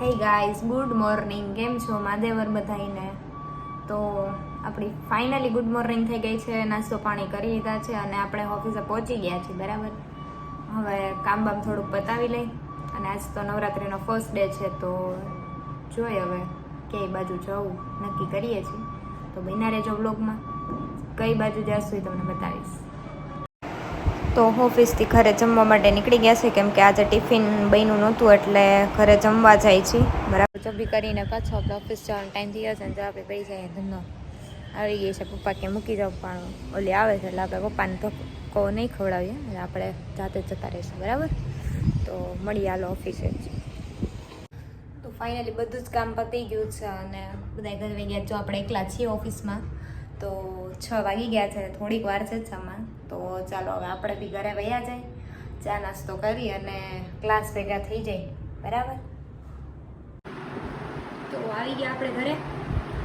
Hey guys good morning કેમ છો માદેવર બધાઈને? તો આપણી ફાઇનલી ગુડ મોર્નિંગ થઈ ગઈ છે. નાસ્તો પાણી કરી લીધા છે અને આપણે ઓફિસે પહોંચી ગયા છીએ, બરાબર? હવે કામ બામ થોડુંક પતાવી લઈ. અને આજ તો નવરાત્રિનો ફર્સ્ટ ડે છે, તો જોઈએ હવે કઈ બાજુ જવું નક્કી કરીએ છીએ. તો બન્યા રહેજો બ્લોગમાં કઈ બાજુ જશું એ તમને બતાવીશ. તો ઓફિસથી ઘરે જમવા માટે નીકળી ગયા છે, કેમ કે આજે ટિફિન બન્યું નહોતું એટલે ઘરે જમવા જાય છે. બરાબર. જબી કરીને પાછો આપણે ઓફિસ જવાનો ટાઈમ થઈ છે ને જો આપણે પડી જાય ધંધો આવી ગઈ છે પપ્પા કે મૂકી જાવ પણ ઓલી આવે છે એટલે આપણે પપ્પાને ધક્કો નહીં ખવડાવીએ, એટલે આપણે જાતે જતા રહીશું, બરાબર? તો મળીએ હાલો ઓફિસે. તો ફાઇનલી બધું જ કામ પતી ગયું છે અને બધા ઘરે ગયા. જો આપણે એકલા છીએ ઓફિસમાં તો છ વાગી ગયા છે થોડીક વાર છે છમાં તો ચાલો હવે આપણે બી ઘરે વયા જાય. ચા નાસ્તો કરી અને ક્લાસ ભેગા થઈ જાય. બરાબર? તો આવી ગયા આપણે ઘરે.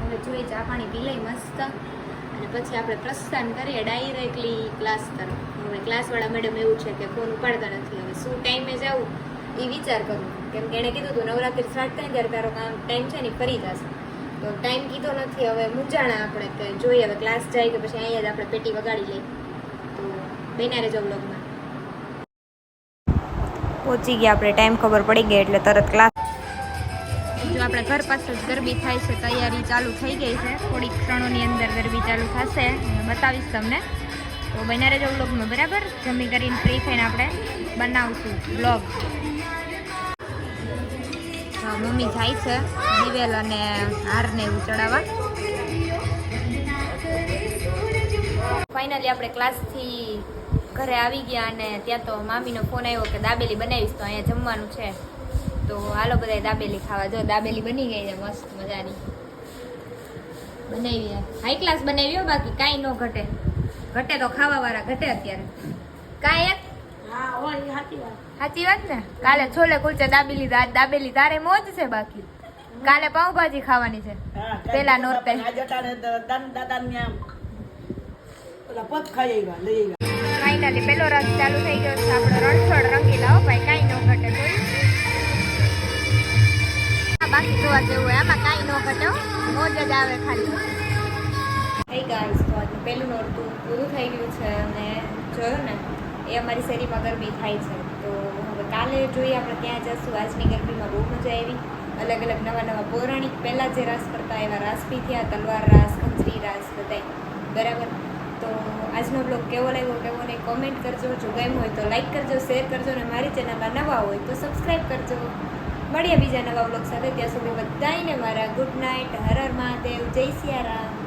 હવે જોઈએ ચા પાણી પી લઈ મસ્ત. અને પછી આપણે પ્રસ્થાન કરીએ ડાયરેક્ટલી ક્લાસ તરફ. હવે ક્લાસવાળા મેડમ એવું છે કે ફોન ઉપાડતા નથી. હવે શું ટાઈમે જવું? એ વિચાર કરું. કેમ કે એણે કીધું હતું નવરાત્રી સ્ટાર્ટ થાય ત્યારે તારો કામ ટાઈમ છે ને ફરી જશે. તો ટાઈમ કીધો નથી. હવે મૂંઝાણા આપણે કે જોઈએ. હવે ક્લાસ જાય કે પછી અહીંયા જ આપણે પેટી વગાડી લઈએ. તો બેના રહેજો બ્લોગમાં પહોંચી ગયા આપણે. ટાઈમ ખબર પડી ગઈ એટલે તરત ક્લાસ જો આપણે ઘર પાસે જ ગરબી થાય છે. તૈયારી ચાલુ થઈ ગઈ છે. થોડીક ક્ષણોની અંદર ગરબી ચાલુ થશે. બતાવીશ તમને. તો બનારે રહેજો બ્લોગમાં બરાબર? જમી કરીને ફ્રી થઈને આપણે બનાવશું બ્લોગ મમ્મી જાય છે દિવેલ અને હારને એવું ચડાવવા. ફાઇનલી આપણે ક્લાસથી ઘરે આવી ગયા અને ત્યાં તો મામીનો ફોન આવ્યો કે દાબેલી બનાવીશ તો અહીંયા જમવાનું છે. તો હાલો બધા દાબેલી ખાવા. જો દાબેલી બની ગઈ છે, મસ્ત મજાની. બનાવી હાઈ ક્લાસ બનાવી બાકી, કાંઈ ન ઘટે. ઘટે તો ખાવાવાળા ઘટે અત્યારે. કાંઈ એક સાચી વાત. ને? કાલે છોલે કુલચા દાબેલી આજ દાબેલી તારે મોજ છે બાકી. કાલે પાઉંભાજી ખાવાની છે. હા, પેલા નોરતે. ફાઇનલી પેલો રસ ચાલુ થઈ ગયો છે. આપણો રણછોડ રંગીલા હો ભાઈ કાંઈ ન ઘટે આ બાકી જોવા જેવું હોય આમાં કાંઈ ન ઘટે મોજ જ આવે ખાલી. હે ગાઈસ તો આજે પેલું નોરતું પૂરું થઈ ગયું છે અને જોયું ને? એ અમારી શેરીમાં ગરબી થાય છે. તો હવે કાલે જોઈએ આપણે ત્યાં જશું. આજની ગરબીમાં બહુ મજા આવી. અલગ અલગ નવા નવા પૌરાણિક પહેલાં જે રાસ કરતા એવા રાસ બી થયા. તલવાર રાસ, ખંજરી રાસ બધાય. બરાબર? તો આજનો બ્લોગ કેવો લાગ્યો કેવો નહીં કોમેન્ટ કરજો. જો ગમ્યું હોય તો લાઈક કરજો શેર કરજો અને મારી ચેનલમાં નવા હોય તો સબસ્ક્રાઈબ કરજો. મળીએ બીજા નવા બ્લોગ સાથે. ત્યાં સુધી બધાને મારા ગુડ નાઇટ હર હર મહાદેવ. જય સિયારામ